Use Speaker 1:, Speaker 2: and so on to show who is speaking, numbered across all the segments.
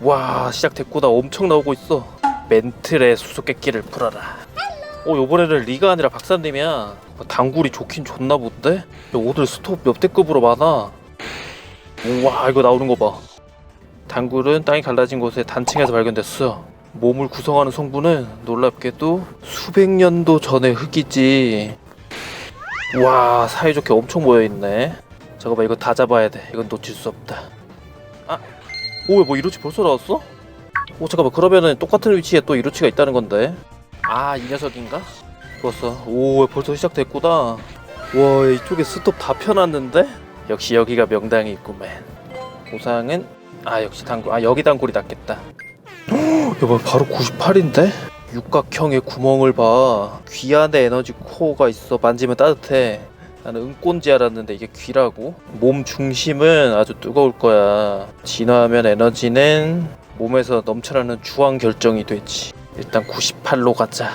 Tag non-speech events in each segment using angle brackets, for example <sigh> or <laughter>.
Speaker 1: 와 시작됐구나. 엄청 나오고 있어. 멘틀의 수수께끼를 풀어라. 오 요번에는 리가 아니라 박사님이야. 뭐 당굴이 좋긴 좋나 본데? 야, 오늘 스톱 몇 대급으로 많아. 우와 이거 나오는 거봐. 당굴은 땅이 갈라진 곳의 단층에서 발견됐어. 몸을 구성하는 성분은 놀랍게도 수백 년도 전의 흙이지. 와 사이좋게 엄청 모여있네. 잠깐만 이거 다 잡아야 돼. 이건 놓칠 수 없다. 아 오, 뭐 이로치 벌써 나왔어? 오, 잠깐만. 그러면은 똑같은 위치에 또 이로치가 있다는 건데. 아, 이 녀석인가? 좋았어. 오, 벌써 시작됐구나. 와, 이쪽에 스톱 다 펴놨는데? 역시 여기가 명당이 있구만. 보상은 아, 역시 단굴. 아, 여기 단굴이 낫겠다. 여봐, 바로 98인데? 육각형의 구멍을 봐. 귀 안에 에너지 코어가 있어. 만지면 따뜻해. 나는 은꼰지 알았는데 이게 귀라고? 몸 중심은 아주 뜨거울 거야. 진화하면 에너지는 몸에서 넘쳐나는 주황 결정이 되지. 일단 98로 가자.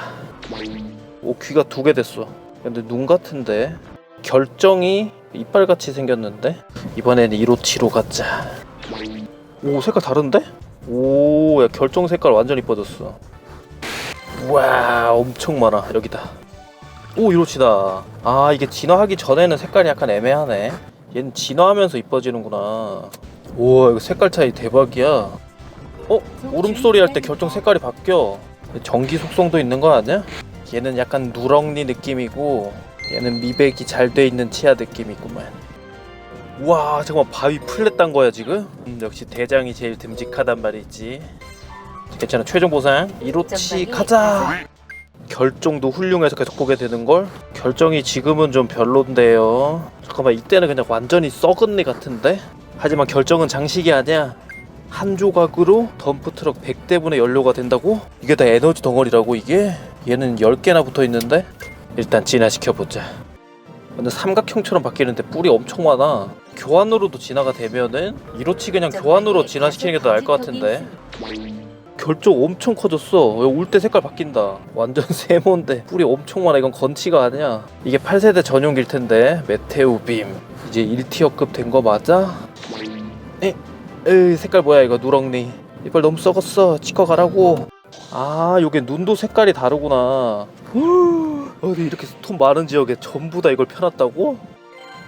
Speaker 1: 오 귀가 두 개 됐어. 근데 눈 같은데 결정이 이빨 같이 생겼는데 이번에는 1호치로 가자. 오 색깔 다른데? 오, 야 결정 색깔 완전 이뻐졌어. 와, 엄청 많아. 여기다. 오, 이로치다. 아, 이게 진화하기 전에는 색깔이 약간 애매하네. 얘는 진화하면서 이뻐지는구나. 우와, 이거 색깔 차이 대박이야. 어? 울음소리 할 때 결정 색깔이 바뀌어. 전기 속성도 있는 거 아니야? 얘는 약간 누렁니 느낌이고 얘는 미백이 잘 돼 있는 치아 느낌이구만. 우와 잠깐만 바위 딴 거야 지금? 음, 역시 대장이 제일 듬직하단 말이지. 괜찮아 최종 보상 1호치 가자. 결정도 훌륭해서 계속 보게 되는 걸. 결정이 지금은 좀 별론데요. 잠깐만 이때는 그냥 완전히 썩은 리 같은데. 하지만 결정은 장식이 아니야. 한 조각으로 덤프 트럭 100대분의 연료가 된다고? 이게 다 에너지 덩어리라고 이게? 얘는 10개나 붙어 있는데? 일단 진화시켜 보자. 근데 삼각형처럼 바뀌는데 뿔이 엄청 많아. 교환으로도 진화가 되면은 이로치 그냥 교환으로 진화시키는 게 더 나을 것 같은데. 결정 엄청 커졌어. 울 때 색깔 바뀐다. 완전 <laughs> 세모인데 뿔이 엄청 많아. 이건 건치가 아니야. 이게 8세대 전용기일 텐데. 메테오 빔. 이제 1티어급 된 거 맞아? 에? 에이 색깔 뭐야 이거 누렁니. 이빨 너무 썩었어. 치과 가라고. 아, 요게 눈도 색깔이 다르구나. 어디 이렇게 스톱 많은 지역에 전부 다 이걸 펴놨다고?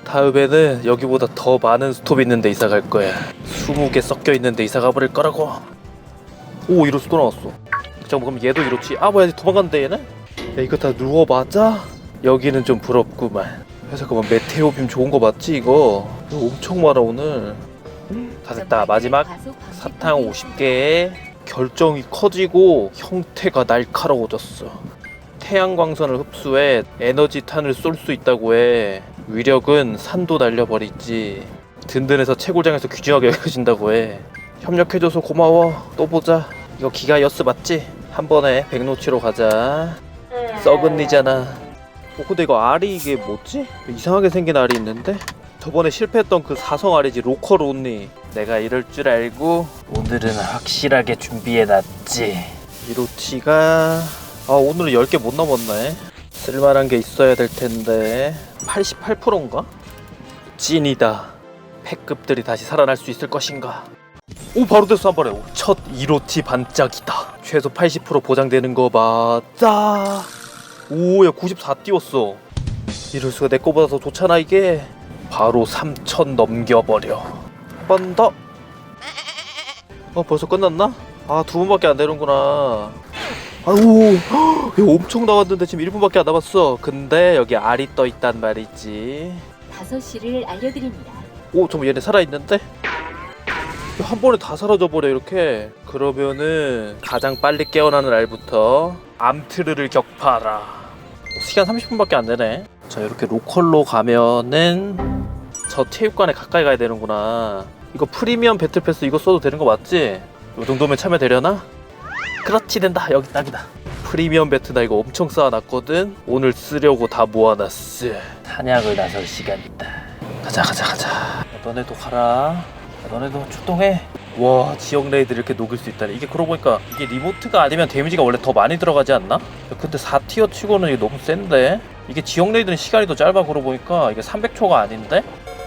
Speaker 1: 다음에는 여기보다 더 많은 스톱 있는 데 이사 갈 거야. 20개 섞여 있는 데 이사 가버릴 거라고. 오 이로치 또 나왔어. 잠깐만 그럼 얘도 이로치 아 뭐야 도망간대 얘는? 야 이거 다 누워 맞아? 여기는 좀 부럽구만. 야 잠깐만 메테오 빔 좋은 거 맞지 이거? 이거 엄청 많아 오늘. 다 됐다. 마지막 사탕 50개에 결정이 커지고 형태가 날카로워졌어. 태양광선을 흡수해 에너지 탄을 쏠 수 있다고 해. 위력은 산도 날려버리지. 든든해서 채굴장에서 귀중하게 <laughs> 여겨진다고 해. 협력해줘서 고마워. 또 보자 이거 기가 여스 맞지? 한 번에 백노치로 가자. 썩은 니잖아. 어 근데 이거 알이 이게 뭐지? 이상하게 생긴 알이 있는데? 저번에 실패했던 그 사성 알이지 로컬 온니. 내가 이럴 줄 알고 오늘은 확실하게 준비해놨지. 이로치가 아 오늘은 10개 못 넘었네. 쓸만한 게 있어야 될 텐데. 88%인가? 찐이다. 패급들이 다시 살아날 수 있을 것인가 오 바로 됐어 한 번에. 오, 첫 1호치 반짝이다. 최소 80% 보장되는 거 맞다. 오야 94 띄웠어. 이럴 수가 내 거보다 더 좋잖아 이게. 바로 3천 넘겨버려. 한 번 더. 어 벌써 끝났나? 아두 번밖에 안 되는구나. 아우 이거 엄청 나왔는데 지금 1분밖에 안 남았어. 근데 여기 알이 떠 있단 말이지.
Speaker 2: 5시를 알려드립니다.
Speaker 1: 오 잠깐 얘네 살아있는데? 한 번에 다 사라져 버려 이렇게. 그러면은 가장 빨리 깨어나는 알부터 암트르를 격파하라. 어, 시간 30분밖에 안 되네. 자 이렇게 로컬로 가면은 저 체육관에 가까이 가야 되는구나. 이거 프리미엄 배틀 패스 이거 써도 되는 거 맞지? 이 정도면 참여되려나? 그렇지 된다. 여기 딱이다. 프리미엄 배트 나 이거 엄청 쌓아놨거든. 오늘 쓰려고 다 모아놨어. 사냥을 나설 시간이다. 가자 가자 가자. 야, 너네도 가라. 야, 너네도 출동해 와 지역 레이드 이렇게 녹일 수 있다니 이게 그러고 보니까 이게 리모트가 아니면 데미지가 원래 더 많이 들어가지 않나? 야, 근데 4티어 치고는 이게 너무 센데 이게 지역 레이드는 시간이 더 짧아 그러고 보니까 이게 300초가 아닌데?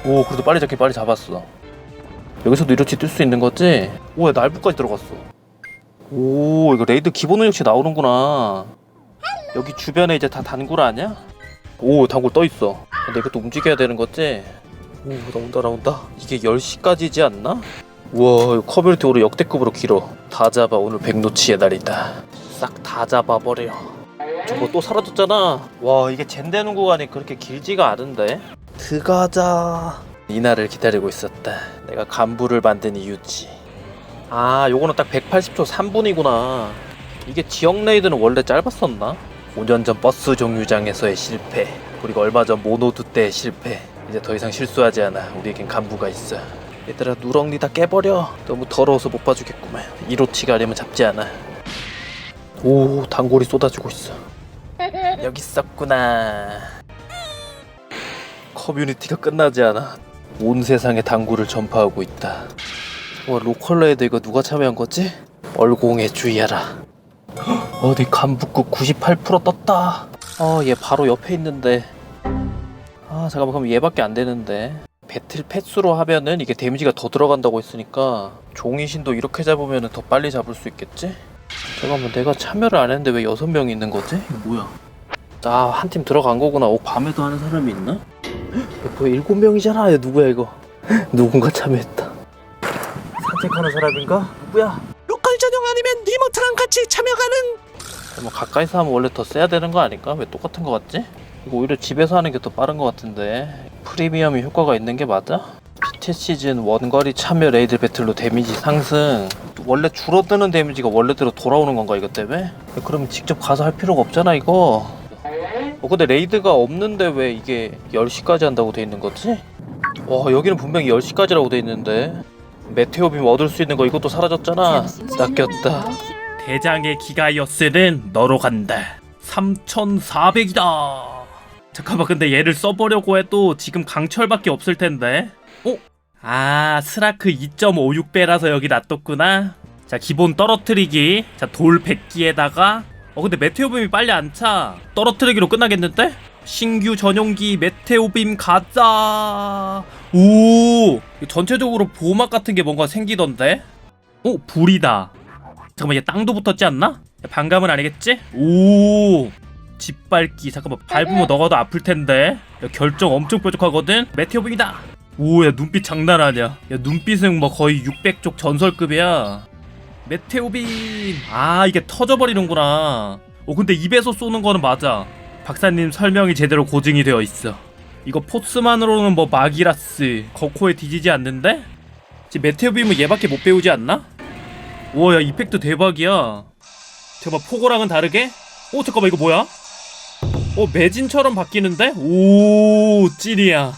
Speaker 1: 오 그래도 빨리 잡긴 빨리 잡았어 여기서도 이렇게 뜰수 있는 거지? 오야 날부까지 들어갔어 오 이거 레이드 기본 능력치 나오는구나 여기 주변에 이제 다 단굴 아니야? 오 단굴 떠있어 근데 이것도 움직여야 되는 거지? 오 나온다 나온다. 이게 10시까지지 않나? 우와 커뮤니티 오늘 역대급으로 길어. 다 잡아 오늘 백노치의 날이다. 싹 다 잡아버려. 저거 또 사라졌잖아. 와 이게 젠되는 구간이 그렇게 길지가 않은데? 들어가자. 이날을 기다리고 있었다. 내가 간부를 만든 이유지. 아 요거는 딱 180초 3분이구나. 이게 지역 레이드는 원래 짧았었나? 5년 전 버스 정류장에서의 실패. 그리고 얼마 전 모노드 때의 실패 이제 더 이상 실수하지 않아. 우리에겐 간부가 있어. 얘들아 누렁니 다 깨버려. 너무 더러워서 못 봐주겠구만. 1호치 가려면 잡지 않아. 오 단골이 쏟아지고 있어. 여기 있었구나. 커뮤니티가 끝나지 않아. 온 세상에 당구를 전파하고 있다. 와 로컬 레이드 이거 누가 참여한 거지? 얼공에 주의하라. <gasps> 어디 간북극 98% 떴다. 아얘 바로 옆에 있는데 아 잠깐만 그럼 얘밖에 안 되는데 배틀 패스로 하면은 이게 데미지가 더 들어간다고 했으니까 종이신도 이렇게 잡으면 더 빨리 잡을 수 있겠지? 잠깐만 내가 참여를 안 했는데 왜 여섯 명이 있는 거지? 뭐야 아 한 팀 들어간 거구나 어 밤에도 하는 사람이 있나? 헉, 뭐야 일곱 명이잖아 얘 누구야 이거 <laughs> 누군가 참여했다 산책하는 사람인가? 누구야?
Speaker 3: 로컬 전용 아니면 리모트랑 같이 참여 가능.
Speaker 1: 뭐 가까이서 하면 원래 더 세야 되는 거 아닐까? 왜 똑같은 거 같지? 오히려 집에서 하는 게 더 빠른 거 같은데 프리미엄이 효과가 있는 게 맞아? 피체 시즌 원거리 참여 레이드 배틀로 데미지 상승 원래 줄어드는 데미지가 원래대로 돌아오는 건가 이것 때문에? 그럼 직접 가서 할 필요가 없잖아 이거 어 근데 레이드가 없는데 왜 이게 10시까지 한다고 돼 있는 거지? 와 여기는 분명히 10시까지라고 돼 있는데 메테오빔 얻을 수 있는 거 이것도 사라졌잖아 낚였다 대장의 기가이어스는 너로 간다. 3,400이다. 잠깐만 근데 얘를 써보려고 해도 지금 강철밖에 없을 텐데. 어? 아 스라크 2.56배라서 여기 놔뒀구나. 자 기본 떨어뜨리기. 자돌 100기에다가 어 근데 메테오빔이 빨리 안 차. 떨어뜨리기로 끝나겠는데? 신규 전용기 메테오빔 가자. 오 전체적으로 보호막 같은 게 뭔가 생기던데? 어 불이다. 잠깐만 얘 땅도 붙었지 않나? 반감은 아니겠지? 오 짓밟기. 잠깐만 밟으면 너가 더 아플 텐데. 야, 결정 엄청 뾰족하거든? 메테오빔이다. 오야 눈빛 장난 아니야. 야 눈빛은 뭐 거의 600쪽 전설급이야. 메테오빔 아 이게 터져버리는구나. 오 근데 입에서 쏘는 거는 맞아. 박사님 설명이 제대로 고증이 되어 있어. 이거 포스만으로는 뭐 마기라스 거코에 뒤지지 않는데? 지금 메테오빔은 얘밖에 못 배우지 않나? 우와 야 이펙트 대박이야. 잠깐만 포고랑은 다르게? 오 잠깐만 이거 뭐야? 어 매진처럼 바뀌는데? 오 찐이야